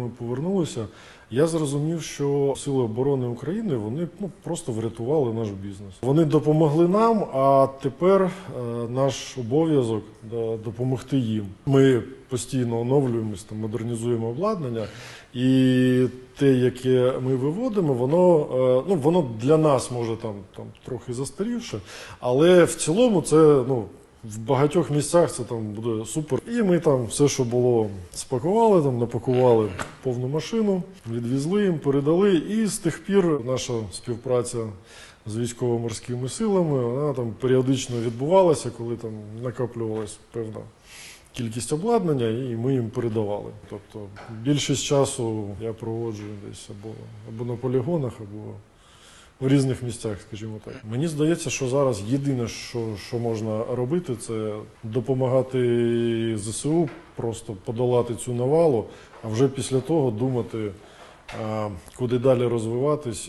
ми повернулися, я зрозумів, що Сили оборони України вони ну, просто врятували наш бізнес. Вони допомогли нам, а тепер е, наш обов'язок да, допомогти їм. Ми постійно оновлюємось, там, модернізуємо обладнання, і те, яке ми виводимо, воно, е, ну, воно для нас може там, там трохи застарівше, але в цілому це ну, в багатьох місцях це там буде супер. І ми там все, що було, спакували, там напакували повну машину, відвезли їм, передали. І з тих пір наша співпраця з військово-морськими силами вона там періодично відбувалася, коли там накоплювалась певна кількість обладнання, і ми їм передавали. Тобто більшість часу я проводжу десь або, або на полігонах, або в різних місцях, скажімо так. Мені здається, що зараз єдине, що, що можна робити, це допомагати ЗСУ, просто подолати цю навалу, а вже після того думати, куди далі розвиватись